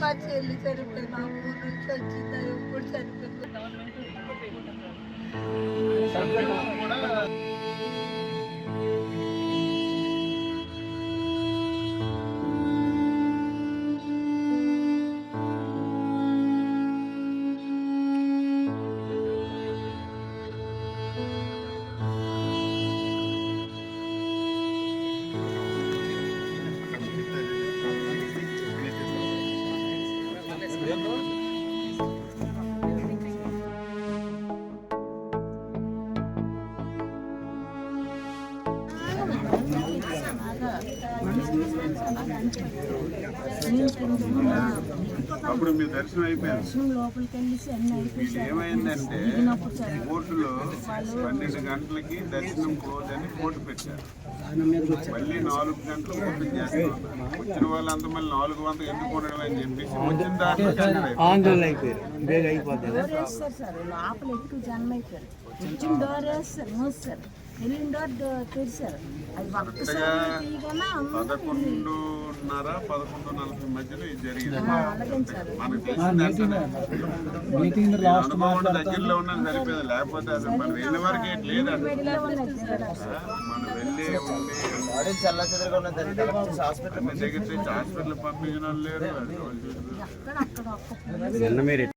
మా చెల్లి చనిపోయింది మా ఊరు నుంచి వచ్చిందా ఎప్పుడు చనిపోయింది. అప్పుడు మీ దర్శనం అయిపోయింది. లోపలికి వీళ్ళు ఏమైందంటే కోర్టులో పన్నెండు గంటలకి దర్శనం క్లోజ్ అని కోర్టు పెట్టారు. మళ్ళీ నాలుగు గంటలు ఓపెన్ చేస్తాం. వచ్చిన వాళ్ళంతా మళ్ళీ నాలుగు వందలు ఎందుకు ఉండడం అని చెప్పేసి వచ్చిన దాంట్లో అయిపోయారు. బేగ అయిపోతుంది డోర్ వేస్తారు సార్? లోపల ఎక్కువ జనం అయిపోయారు. వచ్చిన డోర్ వేస్తారు? మూస్తారు పదకొండున్నర పదకొండు నలభై మధ్యలో ఇది జరిగింది. మనకు తెలిసింది అనుభవం దగ్గరలో ఉన్నది సరిపోదు లేకపోతే అసలు మనం వెళ్ళే వరకు జరగదు. మనం వెళ్ళి ఉండి చల్ల చెదరగా ఉన్నది హాస్పిటల్ అన్ని దగ్గర నుంచి హాస్పిటల్ పంపించిన వాళ్ళు లేరు.